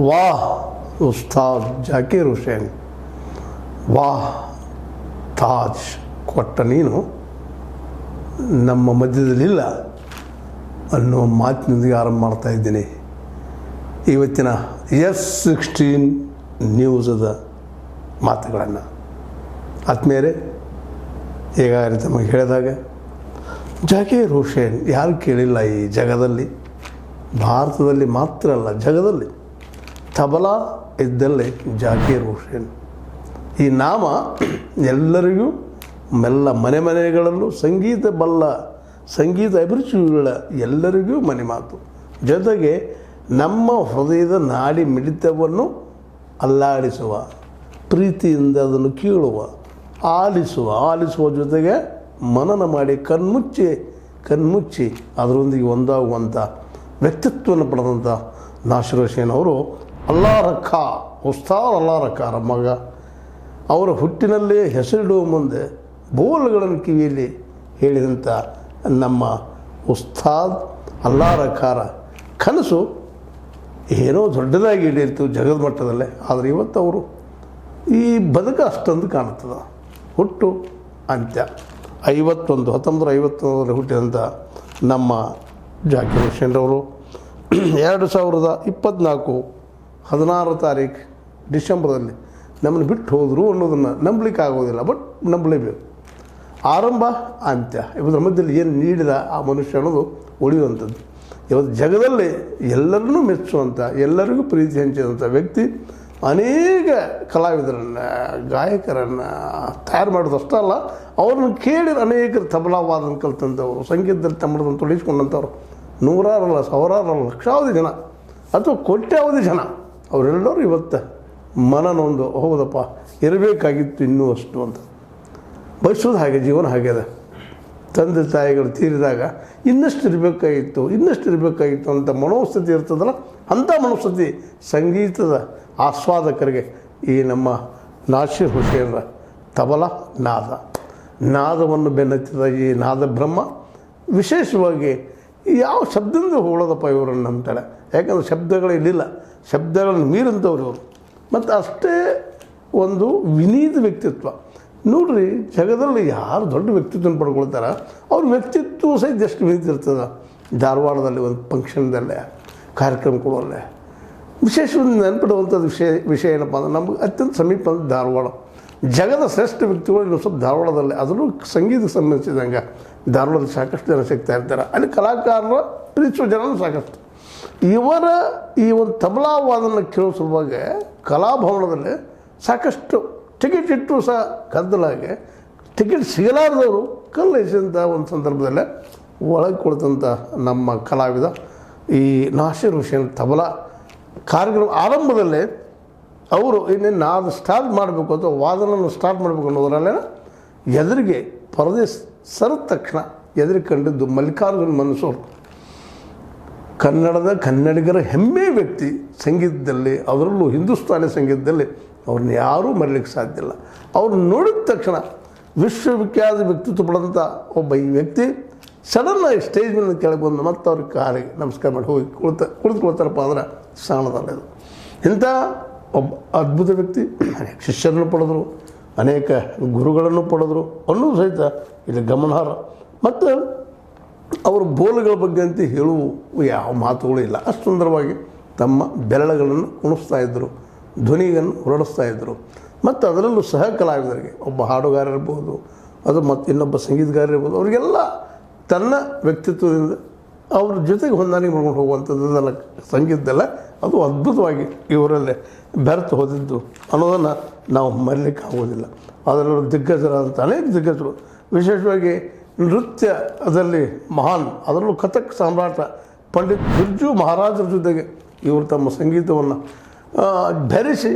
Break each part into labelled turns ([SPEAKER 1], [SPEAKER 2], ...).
[SPEAKER 1] ವಾಹ್ ಉಸ್ತಾದ್ ಜಾಕೀರ್ ಹುಸೇನ್. ವಾಹ್ ತಾಜ್ ಕೊಟ್ಟ ನೀನು ನಮ್ಮ ಮಧ್ಯದಲ್ಲಿಲ್ಲ ಅನ್ನೋ ಮಾತಿನೊಂದಿಗೆ ಆರಂಭ ಮಾಡ್ತಾ ಇದ್ದೀನಿ. ಇವತ್ತಿನ ಎಸ್ ಸಿಕ್ಸ್ಟೀನ್ ನ್ಯೂಸದ ಮಾತುಗಳನ್ನು. ಆತ್ಮೀಯರೇ ಈಗಾಗಲೇ ತಮಗೆ ಹೇಳಿದಾಗ, ಜಾಕೀರ್ ಹುಸೇನ್ ಯಾರು ಕೇಳಿಲ್ಲ ಈ ಜಗದಲ್ಲಿ? ಭಾರತದಲ್ಲಿ ಮಾತ್ರ ಅಲ್ಲ, ಜಗದಲ್ಲಿ. ತಬಲಾ ಇದ್ದಲ್ಲಿ ಜಾಕೀರ್ ಹುಸೇನ್ ಈ ನಾಮ ಎಲ್ಲರಿಗೂ ಮೆಲ್ಲ ಮನೆ ಮನೆಗಳಲ್ಲೂ ಸಂಗೀತ ಬಲ್ಲ, ಸಂಗೀತ ಅಭಿರುಚಿಗಳ ಎಲ್ಲರಿಗೂ ಮನೆ ಮಾತು. ಜೊತೆಗೆ ನಮ್ಮ ಹೃದಯದ ನಾಡಿ ಮಿಡಿತವನ್ನು ಅಲ್ಲಾಡಿಸುವ, ಪ್ರೀತಿಯಿಂದ ಅದನ್ನು ಕೀಳುವ, ಆಲಿಸುವ ಆಲಿಸುವ ಜೊತೆಗೆ ಮನನ ಮಾಡಿ ಕಣ್ಮುಚ್ಚಿ ಕಣ್ಮುಚ್ಚಿ ಅದರೊಂದಿಗೆ ಒಂದಾಗುವಂಥ ವ್ಯಕ್ತಿತ್ವವನ್ನು ಪಡೆದಂಥ ನಾಸಿರ್ ಹುಸೇನ್ ಅವರು ಅಲ್ಲಾ ರಕ್ಕ. ಉಸ್ತಾದ್ ಅಲ್ಲಾ ರಕ್ಕ ರಮ್ಮಗ ಅವರ ಹುಟ್ಟಿನಲ್ಲೇ ಹೆಸರಿಡುವ ಮುಂದೆ ಬೋಲ್ಗಳನ್ನು ಕಿವಿಯಲ್ಲಿ ಹೇಳಿದಂಥ ನಮ್ಮ ಉಸ್ತಾದ್ ಅಲ್ಲಾ ರಕಾರ ಕನಸು ಏನೋ ದೊಡ್ಡದಾಗಿ ಹಿಡಿಯಿತು ಜಗದ ಮಟ್ಟದಲ್ಲೇ ಆದರೆ ಇವತ್ತು ಅವರು ಈ ಬದುಕು ಅಷ್ಟೊಂದು ಕಾಣುತ್ತದೆ. ಹುಟ್ಟು ಅಂತ್ಯ. ಐವತ್ತೊಂದು ಹತ್ತೊಂಬತ್ತು ಐವತ್ತೊಂದರಲ್ಲಿ ಹುಟ್ಟಿದಂಥ ನಮ್ಮ ಜಾಕಿರ್ ಹುಸೇನ್ರವರು. ಎರಡು ಸಾವಿರದ ಇಪ್ಪತ್ತ್ನಾಲ್ಕು ಹದಿನಾರು ತಾರೀಕು ಡಿಸೆಂಬರ್ದಲ್ಲಿ ನಮ್ಮನ್ನು ಬಿಟ್ಟು ಹೋದರು ಅನ್ನೋದನ್ನು ನಂಬಲಿಕ್ಕೆ ಆಗೋದಿಲ್ಲ ಬಟ್ ನಂಬಲೇಬೇಕು. ಆರಂಭ, ಅಂತ್ಯ ಇವತ್ತರ ಮಧ್ಯದಲ್ಲಿ ಏನು ನೀಡಿದ ಆ ಮನುಷ್ಯ ಅನ್ನೋದು ಉಳಿಯುವಂಥದ್ದು. ಇವತ್ತು ಜಗದಲ್ಲಿ ಎಲ್ಲರನ್ನೂ ಮೆಚ್ಚುವಂಥ ಎಲ್ಲರಿಗೂ ಪ್ರೀತಿ ಹಂಚಿದಂಥ ವ್ಯಕ್ತಿ ಅನೇಕ ಕಲಾವಿದರನ್ನು, ಗಾಯಕರನ್ನು ತಯಾರು ಮಾಡೋದಷ್ಟೇ ಅಲ್ಲ, ಅವ್ರನ್ನ ಕೇಳಿ ಅನೇಕರು ತಬಲಾವಾದನ ಕಲ್ತಂಥವ್ರು, ಸಂಗೀತದಲ್ಲಿ ತಮ್ಮದನ್ನು ತೊಡಗಿಸ್ಕೊಂಡಂಥವ್ರು. ನೂರಾರಲ್ಲ, ಸಾವಿರಾರಲ್ಲ, ಲಕ್ಷಾವಧಿ ಜನ, ಅಥವಾ ಕೋಟ್ಯಾವಧಿ ಜನ. ಅವರೆಲ್ಲರೂ ಇವತ್ತು ಮನನೊಂದು ಹೌದಪ್ಪ, ಇರಬೇಕಾಗಿತ್ತು ಇನ್ನೂ ಅಷ್ಟು ಅಂತ. ಬಯಸೋದು ಹಾಗೆ, ಜೀವನ ಹಾಗೆ ಅದ. ತಂದೆ ತಾಯಿಗಳು ತೀರಿದಾಗ ಇನ್ನಷ್ಟು ಇರಬೇಕಾಗಿತ್ತು ಇನ್ನಷ್ಟು ಇರಬೇಕಾಗಿತ್ತು ಅಂತ ಮನೋಸ್ಥಿತಿ ಇರ್ತದಲ್ಲ, ಅಂಥ ಮನೋಸ್ಥಿತಿ ಸಂಗೀತದ ಆಸ್ವಾದಕರಿಗೆ ಈ ನಮ್ಮ ನಾಸಿರ್ ಹುಸೇನ್ರ ತಬಲ ನಾದ. ನಾದವನ್ನು ಬೆನ್ನತ್ತಿದ ಈ ನಾದ ಬ್ರಹ್ಮ ವಿಶೇಷವಾಗಿ ಯಾವ ಶಬ್ದದಿಂದ ಹೋಳೋದಪ್ಪ ಇವರನ್ನು ಅಂತಾಳೆ ಯಾಕಂದ್ರೆ ಶಬ್ದಗಳು ಇಲ್ಲಿಲ್ಲ. ಶಬ್ದಗಳನ್ನು ಮೀರಂಥವ್ರು ಅವರು. ಮತ್ತು ಅಷ್ಟೇ ಒಂದು ವಿನೀತ ವ್ಯಕ್ತಿತ್ವ. ನೋಡ್ರಿ ಜಗದಲ್ಲಿ ಯಾರು ದೊಡ್ಡ ವ್ಯಕ್ತಿತ್ವ ಪಡ್ಕೊಳ್ತಾರ? ಅವ್ರ ವ್ಯಕ್ತಿತ್ವ ಸಹಿತ ಎಷ್ಟು ವಿನೀತಿ ಇರ್ತದೆ? ಧಾರವಾಡದಲ್ಲಿ ಒಂದು ಫಂಕ್ಷನ್ದಲ್ಲೇ, ಕಾರ್ಯಕ್ರಮ ಕೊಡೋಲ್ಲೇ. ವಿಶೇಷವಾಗಿ ನೆನಪಿಡುವಂಥದ್ದು ವಿಷಯ ವಿಷಯ ಏನಪ್ಪ ಅಂದ್ರೆ ನಮ್ಗೆ ಅತ್ಯಂತ ಸಮೀಪ ಅಂದರೆ ಧಾರವಾಡ. ಜಗದ ಶ್ರೇಷ್ಠ ವ್ಯಕ್ತಿಗಳು ಇನ್ನು ಸ್ವಲ್ಪ ಧಾರವಾಡದಲ್ಲಿ. ಅದರಲ್ಲೂ ಸಂಗೀತಕ್ಕೆ ಸಂಬಂಧಿಸಿದಂಗೆ ಧಾರವಾಡದಲ್ಲಿ ಸಾಕಷ್ಟು ಜನ ಸಿಗ್ತಾ ಇರ್ತಾರೆ. ಅಲ್ಲಿ ಕಲಾಕಾರರ, ಪ್ರೀತಿಸುವ ಜನರು ಸಾಕಷ್ಟು. ಇವರ ಈ ಒಂದು ತಬಲಾ ವಾದನ ಕೇಳೋ ಕಲಾಭವನದಲ್ಲಿ ಸಾಕಷ್ಟು ಟಿಕೆಟ್ ಇಟ್ಟು ಸಹ ಗದ್ದಲಾಗಿ ಟಿಕೆಟ್ ಸಿಗಲಾರದವರು ಕಲ್ಲು ಎಸೆದಂಥ ಒಂದು ಸಂದರ್ಭದಲ್ಲಿ ಒಳಗೆ ಕೊಡ್ತಂಥ ನಮ್ಮ ಕಲಾವಿದ ಈ ನಾಸಿರ್ ಹುಸೇನ್ ತಬಲಾ ಕಾರ್ಯಕ್ರಮ ಆರಂಭದಲ್ಲಿ ಅವರು ಇನ್ನೇನು ನಾದು ಸ್ಟಾರ್ಟ್ ಮಾಡಬೇಕು ಅಥವಾ ವಾದನವನ್ನು ಸ್ಟಾರ್ಟ್ ಮಾಡಬೇಕು ಅನ್ನೋದ್ರಲ್ಲೇ ಎದುರಿಗೆ ಪರದೆ ಸರದ ತಕ್ಷಣ ಎದುರು ಕಂಡಿದ್ದು ಮಲ್ಲಿಕಾರ್ಜುನ್ ಮನ್ಸೂರ್. ಕನ್ನಡದ ಕನ್ನಡಿಗರ ಹೆಮ್ಮೆ ವ್ಯಕ್ತಿ ಸಂಗೀತದಲ್ಲಿ, ಅದರಲ್ಲೂ ಹಿಂದೂಸ್ತಾನಿ ಸಂಗೀತದಲ್ಲಿ ಅವ್ರನ್ನ ಯಾರೂ ಮರೀಲಿಕ್ಕೆ ಸಾಧ್ಯ ಇಲ್ಲ. ಅವ್ರನ್ನ ನೋಡಿದ ತಕ್ಷಣ ವಿಶ್ವವಿಖ್ಯಾತ ವ್ಯಕ್ತಿತ್ವ ಪಡೆದಂಥ ಒಬ್ಬ ಈ ವ್ಯಕ್ತಿ ಸಡನ್ನಾಗಿ ಸ್ಟೇಜ್ ಮೇಲೆ ಕೆಳಗೆ ಬಂದು ಮತ್ತು ಅವ್ರಿಗೆ ಕಾಲಿಗೆ ನಮಸ್ಕಾರ ಮಾಡಿ ಹೋಗಿ ಕುಳಿತ, ಕುಳಿತುಕೊಳ್ತಾರಪ್ಪ ಅಂದ್ರೆ ಸಾಣದಲ್ಲ ಇದು ಇಂಥ ಒಬ್ಬ ಅದ್ಭುತ ವ್ಯಕ್ತಿ, ಅನೇಕ ಶಿಷ್ಯರನ್ನು ಪಡೆದರು, ಅನೇಕ ಗುರುಗಳನ್ನು ಪಡೆದರು ಅನ್ನೋದು ಸಹಿತ ಇಲ್ಲಿ ಗಮನಾರ್ಹ. ಮತ್ತು ಅವರ ಬೋಲುಗಳ ಬಗ್ಗೆ ಅಂತ ಹೇಳುವ ಯಾವ ಮಾತುಗಳು ಇಲ್ಲ. ಅಷ್ಟು ಸುಂದರವಾಗಿ ತಮ್ಮ ಬೆರಳುಗಳನ್ನು ಉಣಿಸ್ತಾ ಇದ್ದರು ಧ್ವನಿಯನ್ನು ಹೊರಡಿಸ್ತಾ ಇದ್ದರು ಮತ್ತು ಅದರಲ್ಲೂ ಸಹ ಕಲಾವಿದರಿಗೆ, ಒಬ್ಬ ಹಾಡುಗಾರ ಇರ್ಬೋದು, ಅದು ಮತ್ತು ಇನ್ನೊಬ್ಬ ಸಂಗೀತಗಾರ ಇರ್ಬೋದು, ಅವರಿಗೆಲ್ಲ ತನ್ನ ವ್ಯಕ್ತಿತ್ವದಿಂದ ಅವ್ರ ಜೊತೆಗೆ ಹೊಂದಾಣಿಕೆ ಮಾಡ್ಕೊಂಡು ಹೋಗುವಂಥದ್ದೆಲ್ಲ ಸಂಗೀತದಲ್ಲ ಅದು ಅದ್ಭುತವಾಗಿ ಇವರಲ್ಲೇ ಬೆರೆತು ಹೋದಿದ್ದು ಅನ್ನೋದನ್ನು ನಾವು ಮರಿಲಿಕ್ಕೆ ಆಗೋದಿಲ್ಲ. ಅದರಲ್ಲೂ ದಿಗ್ಗಜರಾದಂಥ ಅನೇಕ ದಿಗ್ಗಜರು. ವಿಶೇಷವಾಗಿ ನೃತ್ಯದಲ್ಲಿ ಮಹಾನ್, ಅದರಲ್ಲೂ ಕಥಕ್ ಸಾಮ್ರಾಟ, ಪಂಡಿತ್ ಬಿರ್ಜು ಮಹಾರಾಜರ ಜೊತೆಗೆ ಇವರು ತಮ್ಮ ಸಂಗೀತವನ್ನು ಧರಿಸಿ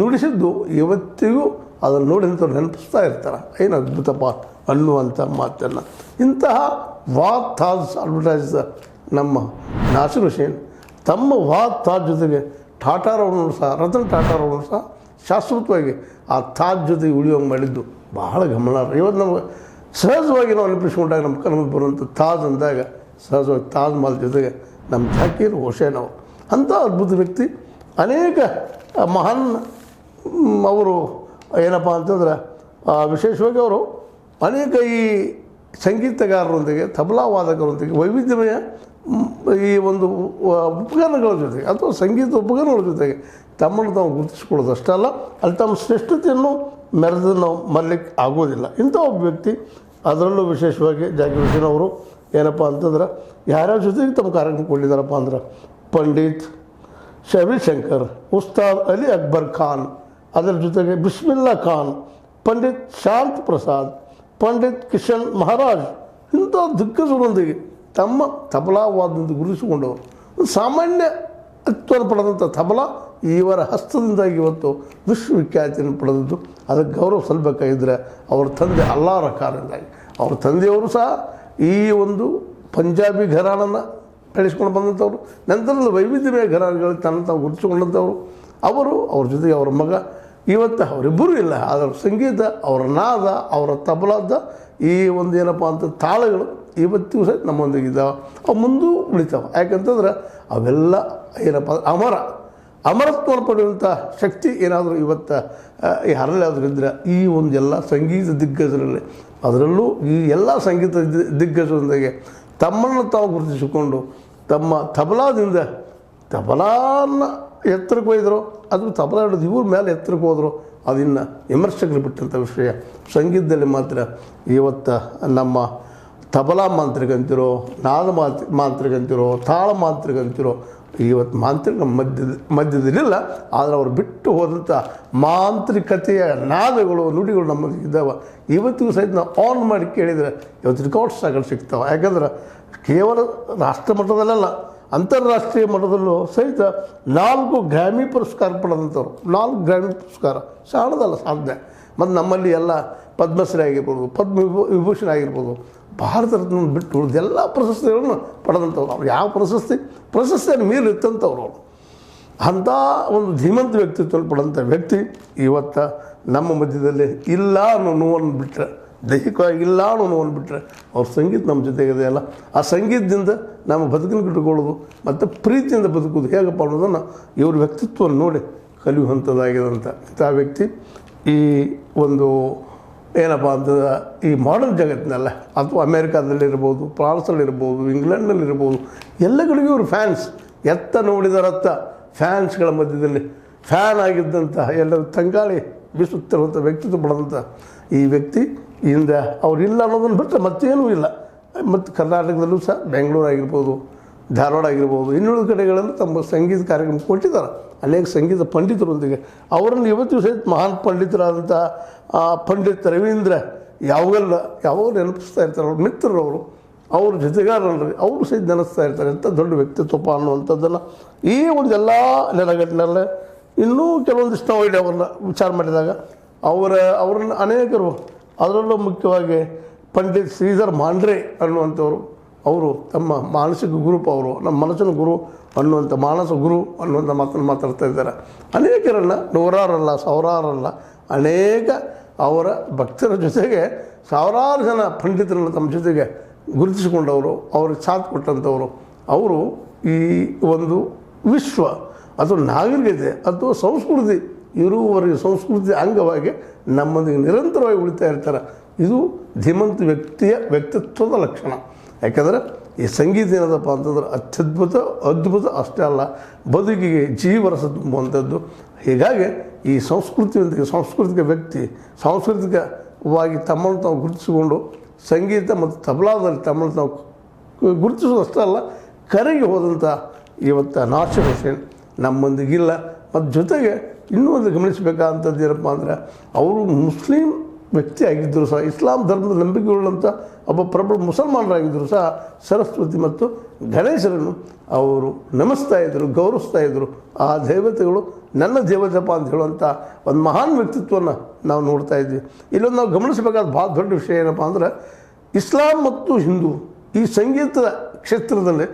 [SPEAKER 1] ನುಡಿಸಿದ್ದು ಇವತ್ತಿಗೂ ಅದನ್ನು ನೋಡಿದಂಥವ್ರು ನೆನಪಿಸ್ತಾ ಇರ್ತಾರೆ. ಏನು ಅದ್ಭುತಪ್ಪ ಅನ್ನುವಂಥ ಮಾತನ್ನು. ಇಂತಹ ವಾಕ್ ತಾಜ್ ಅಡ್ವರ್ಟೈಸ್ ನಮ್ಮ ನಾಸಿರು ಹುಸೇನ್ ತಮ್ಮ ವಾಕ್ ತಾಜ್ ಜೊತೆಗೆ ಟಾಟಾರವನ್ನು ಸಹ, ರತನ್ ಟಾಟಾರವನ್ನು ಸಹ ಶಾಶ್ವತವಾಗಿ ಆ ತಾಜ್ ಜೊತೆಗೆ ಉಳಿಯೋಂಗೆ ಮಾಡಿದ್ದು ಬಹಳ ಗಮನಾರ್ಹ. ಇವತ್ತು ನಮಗೆ ಸಹಜವಾಗಿ ನಾವು ನೆನಪಿಸ್ಕೊಂಡಾಗ ನಮ್ಮ ಕನಮಲ್ಲಿ ಬರುವಂಥ ತಾಜ್ ಅಂದಾಗ ಸಹಜವಾಗಿ ತಾಜ್ ಮಹಲ್ ಜೊತೆಗೆ ನಮ್ಮ ಜಾಕೀರ್ ಹುಸೇನ್ ಅವರು ಅಂಥ ಅದ್ಭುತ ವ್ಯಕ್ತಿ, ಅನೇಕ ಮಹಾನ್ ಅವರು ಏನಪ್ಪ ಅಂತಂದ್ರೆ ವಿಶೇಷವಾಗಿ ಅವರು ಅನೇಕ ಈ ಸಂಗೀತಗಾರರೊಂದಿಗೆ, ತಬಲಾ ವಾದಕರೊಂದಿಗೆ, ವೈವಿಧ್ಯಮಯ ಈ ಒಂದು ಉಪಕರಣಗಳ ಜೊತೆಗೆ, ಅಥವಾ ಸಂಗೀತ ಉಪಕರಣಗಳ ಜೊತೆಗೆ ತಮ್ಮನ್ನು ತಾವು ಗುರುತಿಸ್ಕೊಳ್ಳೋದು ಅಲ್ಲ ಅಲ್ಲಿ ತಮ್ಮ ಶ್ರೇಷ್ಠತೆಯನ್ನು ಮೆರೆದು ನಾವು ಮರಲಿಕ್ಕೆ ಆಗೋದಿಲ್ಲ. ಇಂಥ ಒಬ್ಬ ವ್ಯಕ್ತಿ ಅದರಲ್ಲೂ ವಿಶೇಷವಾಗಿ ಜಾಕಿರ್ ಅವರು ಏನಪ್ಪ ಅಂತಂದ್ರೆ, ಯಾರ್ಯಾರ ಜೊತೆಗೆ ತಮ್ಮ ಕಾರ್ಯಕ್ರಮ ಕೊಟ್ಟಿದ್ದಾರಪ್ಪ ಅಂದ್ರೆ, ಪಂಡಿತ್ ಶಂಕರ್ ಉಸ್ತಾದ್ ಅಲಿ ಅಕ್ಬರ್ ಖಾನ್, ಅದರ ಜೊತೆಗೆ ಬಿಸ್ಮಿಲ್ಲಾ ಖಾನ್, ಪಂಡಿತ್ ಶಾಂತ್ ಪ್ರಸಾದ್, ಪಂಡಿತ್ ಕಿಶನ್ ಮಹಾರಾಜ್, ಇಂಥ ದಿಗ್ಗಜರೊಂದಿಗೆ ತಮ್ಮ ತಬಲಾವಾದದಿಂದ ಗುರುತಿಸಿಕೊಂಡವರು. ಸಾಮಾನ್ಯ ಅತ್ವರ ಪಡೆದಂಥ ತಬಲಾ ಇವರ ಹಸ್ತದಿಂದಾಗಿ ಇವತ್ತು ವಿಶ್ವವಿಖ್ಯಾತಿಯನ್ನು ಪಡೆದದ್ದು. ಅದಕ್ಕೆ ಗೌರವ ಸಲ್ಲಬೇಕಾಗಿದ್ದರೆ ಅವ್ರ ತಂದೆ ಅಲ್ಲಾರ ಕಾರಣದಿಂದಾಗಿ ಅವ್ರ ತಂದೆಯವರು ಸಹ ಈ ಒಂದು ಪಂಜಾಬಿ ಘರಾಣನ ಬೆಳೆಸ್ಕೊಂಡು ಬಂದಂಥವ್ರು. ನಂತರದ ವೈವಿಧ್ಯಮಯ ಘರಾನಗಳಲ್ಲಿ ತನ್ನ ತಾವು ಗುರುತಿಸಿಕೊಂಡಂಥವ್ರು. ಅವರು ಅವ್ರ ಜೊತೆಗೆ ಅವರ ಮಗ. ಇವತ್ತು ಅವರಿಬ್ಬರೂ ಇಲ್ಲ ಅದರ ಸಂಗೀತ, ಅವರ ನಾದ, ಅವರ ತಬಲಾದ ಈ ಒಂದು ಏನಪ್ಪ ಅಂತ ತಾಳಗಳು ಇವತ್ತಿಗೂ ಸಹ ನಮ್ಮೊಂದಿಗೆ ಇದ್ದಾವೆ ಅವು ಮುಂದೂ ಉಳಿತಾವೆ. ಯಾಕಂತಂದ್ರೆ ಅವೆಲ್ಲ ಏನಪ್ಪ ಅಮರ. ಅಮರತ್ವವನ್ನು ಪಡೆಯುವಂಥ ಶಕ್ತಿ ಏನಾದರೂ ಇವತ್ತು ಹರಳೆ ಇದ್ದರೆ ಈ ಒಂದು ಎಲ್ಲ ಸಂಗೀತ ದಿಗ್ಗಜರಲ್ಲಿ, ಅದರಲ್ಲೂ ಈ ಎಲ್ಲ ಸಂಗೀತ ದಿಗ್ಗಜರೊಂದಿಗೆ ತಮ್ಮನ್ನು ತಾವು ಗುರುತಿಸಿಕೊಂಡು ತಮ್ಮ ತಬಲಾದಿಂದ ತಬಲಾನ ಎತ್ತರಕ್ಕೆ ಒಯ್ದರು, ಅದು ತಬಲಾ ಹಿಡಿದು ಇವ್ರ ಮೇಲೆ ಎತ್ತರಕ್ಕೆ ಹೋದರು, ಅದನ್ನು ವಿಮರ್ಶಕರು ಬಿಟ್ಟಂಥ ವಿಷಯ. ಸಂಗೀತದಲ್ಲಿ ಮಾತ್ರ ಇವತ್ತು ನಮ್ಮ ತಬಲಾ ಮಾಂತ್ರಿಗಂತಿರೋ ನಾದ ಮಾಂತ್ರಿ ಮಾಂತ್ರಿಗಂತಿರೋ ತಾಳ ಮಾಂತ್ರಿಕಂತಿರೋ ಇವತ್ತು ಮಾಂತ್ರಿಕ ಮಧ್ಯದ, ಮಧ್ಯದಲ್ಲಿಲ್ಲ, ಆದರೆ ಅವರು ಬಿಟ್ಟು ಹೋದಂಥ ಮಾಂತ್ರಿಕತೆಯ ನಾದಗಳು ನುಡಿಗಳು ನಮ್ಮಲ್ಲಿ ಇದ್ದಾವೆ. ಇವತ್ತಿಗೂ ಸಹಿತ ನಾವು ಆನ್ ಮಾಡಿ ಕೇಳಿದರೆ ಇವತ್ತು ರೆಕಾರ್ಡ್ಸ್ ಆಗಲು ಸಿಗ್ತಾವೆ. ಯಾಕಂದ್ರೆ ಕೇವಲ ರಾಷ್ಟ್ರ ಮಟ್ಟದಲ್ಲ ಅಂತಾರಾಷ್ಟ್ರೀಯ ಮಟ್ಟದಲ್ಲೂ ಸಹಿತ ನಾಲ್ಕು ಗ್ರಾಮಿ ಪುರಸ್ಕಾರ ಪಡೆದಂಥವ್ರು. ನಾಲ್ಕು ಗ್ರಾಮಿ ಪುರಸ್ಕಾರ. ಸಾಧ್ಯದಲ್ಲ ಸಾಧ್ಯ ಮತ್ತು ನಮ್ಮಲ್ಲಿ ಎಲ್ಲ ಪದ್ಮಶ್ರೀ ಆಗಿರ್ಬೋದು ಪದ್ಮ ವಿಭೂ ವಿಭೂಷಣ ಆಗಿರ್ಬೋದು ಭಾರತ ರತ್ನ ಬಿಟ್ಟು ಉಳಿದೆಲ್ಲ ಪ್ರಶಸ್ತಿಗಳನ್ನು ಪಡೆದಂಥವ್ರು ಅವ್ರು. ಯಾವ ಪ್ರಶಸ್ತಿ? ಪ್ರಶಸ್ತಿಯನ್ನು ಮೀರಿತ್ತಂಥವ್ರು ಅವರು. ಅಂಥ ಒಂದು ಧೀಮಂತ ವ್ಯಕ್ತಿತ್ವ ಪಡೆದಂಥ ವ್ಯಕ್ತಿ ಇವತ್ತು ನಮ್ಮ ಮಧ್ಯದಲ್ಲಿ ಇಲ್ಲ ಅನ್ನೋ ನೋವನ್ನು ಬಿಟ್ಟರೆ ದೈಹಿಕವಾಗಿ ಇಲ್ಲ ಅನ್ನೋ ನೋವನ್ನು ಬಿಟ್ಟರೆ ಅವ್ರ ಸಂಗೀತ ನಮ್ಮ ಜೊತೆಗಿದೆ ಅಲ್ಲ. ಆ ಸಂಗೀತದಿಂದ ನಮ್ಮ ಬದುಕನ್ನು ಕಟ್ಟಿಕೊಳ್ಳೋದು ಮತ್ತು ಪ್ರೀತಿಯಿಂದ ಬದುಕೋದು ಹೇಗಪ್ಪ ಅನ್ನೋದನ್ನು ಇವ್ರ ವ್ಯಕ್ತಿತ್ವವನ್ನು ನೋಡಿ ಕಲಿಯುವಂಥದ್ದಾಗಿದಂಥ ಇಂಥ ವ್ಯಕ್ತಿ ಈ ಒಂದು ಏನಪ್ಪ ಅಂತಂದ್ರೆ ಈ ಮಾಡರ್ನ್ ಜಗತ್ತಿನಲ್ಲ, ಅಥವಾ ಅಮೇರಿಕಾದಲ್ಲಿರ್ಬೋದು ಫ್ರಾನ್ಸಲ್ಲಿರ್ಬೋದು ಇಂಗ್ಲೆಂಡಲ್ಲಿರ್ಬೋದು ಎಲ್ಲಗಳಿಗೂ ಇವರು ಫ್ಯಾನ್ಸ್ ಎತ್ತ ನೋಡಿದರತ್ತ ಫ್ಯಾನ್ಸ್ಗಳ ಮಧ್ಯದಲ್ಲಿ. ಫ್ಯಾನ್ ಆಗಿದ್ದಂತಹ ಎಲ್ಲರೂ ತಂಗಾಳಿ ಬೀಸುತ್ತಿರುವಂಥ ವ್ಯಕ್ತಿತ್ವ ಪಡೆದಂಥ ಈ ವ್ಯಕ್ತಿ ಇಂದ ಅವರಿಲ್ಲ ಅನ್ನೋದನ್ನು ಬಿಟ್ಟರೆ ಮತ್ತೇನೂ ಇಲ್ಲ. ಮತ್ತು ಕರ್ನಾಟಕದಲ್ಲೂ ಸಹ ಬೆಂಗಳೂರು ಆಗಿರ್ಬೋದು ಧಾರವಾಡ ಆಗಿರ್ಬೋದು, ಇನ್ನುಳಿದ ಕಡೆಗಳಲ್ಲಿ ತಮ್ಮ ಸಂಗೀತ ಕಾರ್ಯಕ್ರಮ ಕೊಟ್ಟಿದ್ದಾರೆ. ಅನೇಕ ಸಂಗೀತ ಪಂಡಿತರೊಂದಿಗೆ. ಅವರನ್ನು ಇವತ್ತು ಸಹಿತ ಮಹಾನ್ ಪಂಡಿತರಾದಂಥ ಪಂಡಿತ್ ರವೀಂದ್ರ ಯಾವಾಗೆಲ್ಲ ಯಾವಾಗ ನೆನಪಿಸ್ತಾ ಇರ್ತಾರೆ, ಅವ್ರ ಮಿತ್ರರವರು, ಅವ್ರ ಜೊತೆಗಾರರಲ್ಲರಿ ಅವರು ಸಹಿತ ನೆನೆಸ್ತಾ ಇರ್ತಾರೆ. ಎಂಥ ದೊಡ್ಡ ವ್ಯಕ್ತಿತ್ವಪ ಅನ್ನುವಂಥದ್ದನ್ನು ಈ ಒಂದೆಲ್ಲ ನೆಲಗಟ್ಟಿನಲ್ಲೇ ಇನ್ನೂ ಕೆಲವೊಂದಿಷ್ಟು ನಾವು ಅವ್ರನ್ನ ವಿಚಾರ ಮಾಡಿದಾಗ ಅವರ, ಅವ್ರನ್ನ ಅನೇಕರು, ಅದರಲ್ಲೂ ಮುಖ್ಯವಾಗಿ ಪಂಡಿತ್ ಶ್ರೀಧರ್ ಮಾಂಡ್ರೆ ಅನ್ನುವಂಥವ್ರು ಅವರು ತಮ್ಮ ಮಾನಸಿಕ ಗುರುಪ ಅವರು, ನಮ್ಮ ಮನಸ್ಸಿನ ಗುರು ಅನ್ನುವಂಥ ಮಾನಸ ಗುರು ಅನ್ನುವಂಥ ಮಾತನ್ನು ಮಾತಾಡ್ತಾ ಇದ್ದಾರೆ. ಅನೇಕರಲ್ಲ ನೂರಾರಲ್ಲ, ಸಾವಿರಾರಲ್ಲ, ಅನೇಕ ಅವರ ಭಕ್ತರ ಜೊತೆಗೆ ಸಾವಿರಾರು ಜನ ಪಂಡಿತರನ್ನು ತಮ್ಮ ಜೊತೆಗೆ ಗುರುತಿಸಿಕೊಂಡವರು, ಅವ್ರಿಗೆ ಸಾಥ್ ಕೊಟ್ಟಂಥವರು. ಅವರು ಈ ಒಂದು ವಿಶ್ವ ಅಥವಾ ನಾಗರಿಕತೆ ಅಥವಾ ಸಂಸ್ಕೃತಿ, ಇರುವವರೆಗೆ ಸಂಸ್ಕೃತಿ ಅಂಗವಾಗಿ ನಮ್ಮೊಂದಿಗೆ ನಿರಂತರವಾಗಿ ಉಳಿತಾ ಇರ್ತಾರೆ. ಇದು ಧೀಮಂತ ವ್ಯಕ್ತಿಯ ವ್ಯಕ್ತಿತ್ವದ ಲಕ್ಷಣ. ಯಾಕಂದರೆ ಈ ಸಂಗೀತ ಏನದಪ್ಪ ಅಂತಂದ್ರೆ ಅತ್ಯದ್ಭುತ, ಅದ್ಭುತ ಅಷ್ಟೇ ಅಲ್ಲ, ಬದುಕಿಗೆ ಜೀವರಸ ತುಂಬುವಂಥದ್ದು ಹೀಗಾಗಿ ಈ ಸಂಸ್ಕೃತಿಯೊಂದಿಗೆ ಸಾಂಸ್ಕೃತಿಕ ವ್ಯಕ್ತಿ, ಸಾಂಸ್ಕೃತಿಕವಾಗಿ ತಮ್ಮನ್ನು ತಾವು ಗುರುತಿಸಿಕೊಂಡು ಸಂಗೀತ ಮತ್ತು ತಬಲಾದಲ್ಲಿ ತಮ್ಮನ್ನು ತಾವು ಗುರುತಿಸೋದಷ್ಟೇ ಅಲ್ಲ, ಕರೆಗೆ ಹೋದಂಥ ಇವತ್ತು ನಾಶ ನಮ್ಮೊಂದಿಗಿಲ್ಲ. ಮತ್ತು ಜೊತೆಗೆ ಇನ್ನೂ ಒಂದು ಗಮನಿಸಬೇಕಾದಂಥದ್ದು ಏನಪ್ಪ ಅಂದರೆ, ಅವರು ಮುಸ್ಲಿಂ ವ್ಯಕ್ತಿ ಆಗಿದ್ದರೂ ಸಹ, ಇಸ್ಲಾಂ ಧರ್ಮದ ನಂಬಿಕೆಯುಳ್ಳಂಥ ಒಬ್ಬ ಪ್ರಬಲ ಮುಸಲ್ಮಾನರಾಗಿದ್ದರೂ ಸಹ, ಸರಸ್ವತಿ ಮತ್ತು ಗಣೇಶರನ್ನು ಅವರು ನಮಿಸ್ತಾ ಇದ್ದರು, ಗೌರವಿಸ್ತಾ ಇದ್ದರು. ಆ ದೇವತೆಗಳು ನನ್ನ ದೇವತೆಪ್ಪ ಅಂತ ಹೇಳುವಂಥ ಒಂದು ಮಹಾನ್ ವ್ಯಕ್ತಿತ್ವವನ್ನು ನಾವು ನೋಡ್ತಾ ಇದ್ವಿ. ಇಲ್ಲೊಂದು ನಾವು ಗಮನಿಸಬೇಕಾದ ಭಾಳ ದೊಡ್ಡ ವಿಷಯ ಏನಪ್ಪ ಅಂದರೆ, ಇಸ್ಲಾಂ ಮತ್ತು ಹಿಂದೂ ಈ ಸಂಗೀತದ ಕ್ಷೇತ್ರದಲ್ಲಿ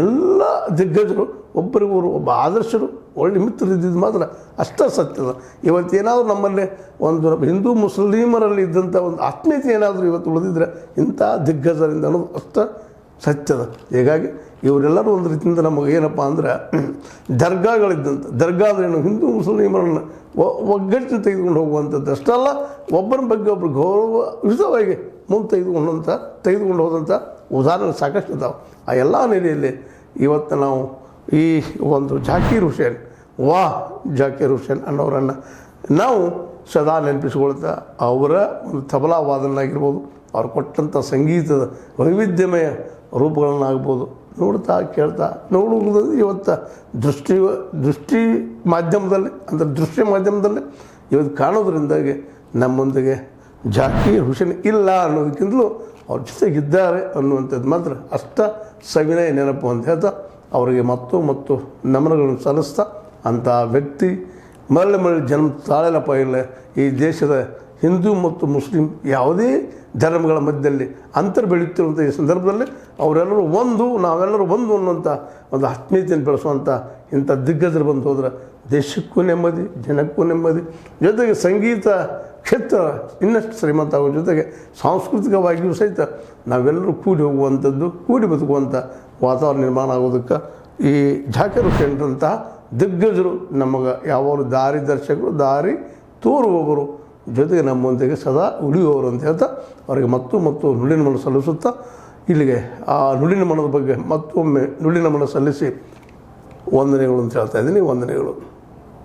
[SPEAKER 1] ಎಲ್ಲ ದಿಗ್ಗಜರು, ಒಬ್ಬರಿಗೊಬ್ಬರು, ಒಬ್ಬ ಆದರ್ಶರು ಒಳ್ಳೆ ಮಿತ್ರರಿದ್ದಿದ್ದು ಮಾತ್ರ ಅಷ್ಟೇ ಸತ್ಯದ ಇವತ್ತು ಏನಾದರೂ ನಮ್ಮಲ್ಲಿ ಒಂದು ಹಿಂದೂ ಮುಸ್ಲಿಮರಲ್ಲಿ ಇದ್ದಂಥ ಒಂದು ಆತ್ಮೀಯತೆ ಏನಾದರೂ ಇವತ್ತು ಉಳಿದಿದ್ರೆ ಇಂಥ ದಿಗ್ಗಜರಿಂದ ಅನ್ನೋದು ಅಷ್ಟ ಸತ್ಯದ ಹೀಗಾಗಿ ಇವರೆಲ್ಲರೂ ಒಂದು ರೀತಿಯಿಂದ ನಮಗೆ ಏನಪ್ಪ ಅಂದ್ರೆ ದರ್ಗಾಗಳಿದ್ದಂಥ, ದರ್ಗಾ ಅಂದ್ರೇನು ಹಿಂದೂ ಮುಸ್ಲಿಮರನ್ನು ಒಗ್ಗಟ್ಟಿನ ತೆಗೆದುಕೊಂಡು ಹೋಗುವಂಥದ್ದು. ಅಷ್ಟಲ್ಲ ಒಬ್ಬರ ಬಗ್ಗೆ ಒಬ್ಬರು ಗೌರವಯುತವಾಗಿ ಮುಂದೆ ತೆಗೆದುಕೊಂಡಂಥ, ತೆಗೆದುಕೊಂಡು ಹೋದಂಥ ಉದಾಹರಣೆ ಸಾಕಷ್ಟು ಇದ್ದಾವೆ ಆ ಎಲ್ಲ ನೆಲೆಯಲ್ಲಿ ಇವತ್ತು ನಾವು ಈ ಒಂದು ಜಾಕೀರ್ ಹುಸೇನ್ ವಾ ಜಾಕೀರ್ ಹುಸೇನ್ ಅನ್ನೋರನ್ನು ನಾವು ಸದಾ ನೆನಪಿಸ್ಕೊಳ್ತಾ ಅವರ ಒಂದು ತಬಲಾ ವಾದನಾಗಿರ್ಬೋದು ಅವ್ರು ಕೊಟ್ಟಂಥ ಸಂಗೀತದ ವೈವಿಧ್ಯಮಯ ರೂಪಗಳನ್ನಾಗ್ಬೋದು ನೋಡ್ತಾ ಕೇಳ್ತಾ ನೋಡುವುದು ಇವತ್ತು ದೃಷ್ಟಿ ದೃಷ್ಟಿ ಮಾಧ್ಯಮದಲ್ಲಿ, ಅಂದರೆ ದೃಶ್ಯ ಮಾಧ್ಯಮದಲ್ಲಿ ಇವತ್ತು ಕಾಣೋದ್ರಿಂದಾಗಿ ನಮ್ಮೊಂದಿಗೆ ಜಾಕೀರ್ ಹುಸೇನ್ ಇಲ್ಲ ಅನ್ನೋದಕ್ಕಿಂತಲೂ ಅವ್ರ ಜೊತೆಗಿದ್ದಾರೆ ಅನ್ನುವಂಥದ್ದು ಮಾತ್ರ ಅಷ್ಟ ಸವಿನಯ ನೆನಪು ಅಂತ ಹೇಳ್ತಾ ಅವರಿಗೆ ಮತ್ತು ಮತ್ತು ನಮನಗಳನ್ನು ಸಲ್ಲಿಸ್ತಾ ಅಂಥ ವ್ಯಕ್ತಿ ಮರಳಿ ಮರಳಿ ಜನ್ಮ ತಾಳೆಲಪ್ಪ ಇಲ್ಲ ಈ ದೇಶದ ಹಿಂದೂ ಮತ್ತು ಮುಸ್ಲಿಂ ಯಾವುದೇ ಧರ್ಮಗಳ ಮಧ್ಯದಲ್ಲಿ ಅಂತರ ಬೆಳೆಯುತ್ತಿರುವಂಥ ಈ ಸಂದರ್ಭದಲ್ಲಿ ಅವರೆಲ್ಲರೂ ಒಂದು, ನಾವೆಲ್ಲರೂ ಒಂದು ಅನ್ನುವಂಥ ಒಂದು ಆತ್ಮೀಯತೆಯನ್ನು ಬೆಳೆಸುವಂಥ ಇಂಥ ದಿಗ್ಗಜರು ಬಂದು ಹೋದ್ರೆ ದೇಶಕ್ಕೂ ನೆಮ್ಮದಿ, ಜನಕ್ಕೂ ನೆಮ್ಮದಿ. ಜೊತೆಗೆ ಸಂಗೀತ ಕ್ಷೇತ್ರ ಇನ್ನಷ್ಟು ಶ್ರೀಮಂತ ಆಗೋ ಜೊತೆಗೆ ಸಾಂಸ್ಕೃತಿಕವಾಗಿಯೂ ಸಹಿತ ನಾವೆಲ್ಲರೂ ಕೂಡಿ ಹೋಗುವಂಥದ್ದು, ಕೂಡಿ ಬದುಕುವಂಥ ವಾತಾವರಣ ನಿರ್ಮಾಣ ಆಗೋದಕ್ಕೆ ಈ ಜಾಕರು ಹುಸೇನ್ರಂತಹ ದಿಗ್ಗಜರು ನಮಗೆ ಯಾವಾಗಲೂ ದಾರಿ ದರ್ಶಕರು, ದಾರಿ ತೋರುವವರು ಜೊತೆಗೆ ನಮ್ಮೊಂದಿಗೆ ಸದಾ ಉಳಿಯುವವರು ಅಂತ ಹೇಳ್ತಾ ಅವರಿಗೆ ಮತ್ತು ಮತ್ತು ನುಡಿನ ಮನ ಸಲ್ಲಿಸುತ್ತಾ ಇಲ್ಲಿಗೆ ಆ ನುಡಿನ ಮನದ ಬಗ್ಗೆ ಮತ್ತೊಮ್ಮೆ ನುಡಿನ ಮನ ಸಲ್ಲಿಸಿ ವಂದನೆಗಳು ಅಂತ ಹೇಳ್ತಾ ಇದ್ದೀನಿ. ವಂದನೆಗಳು.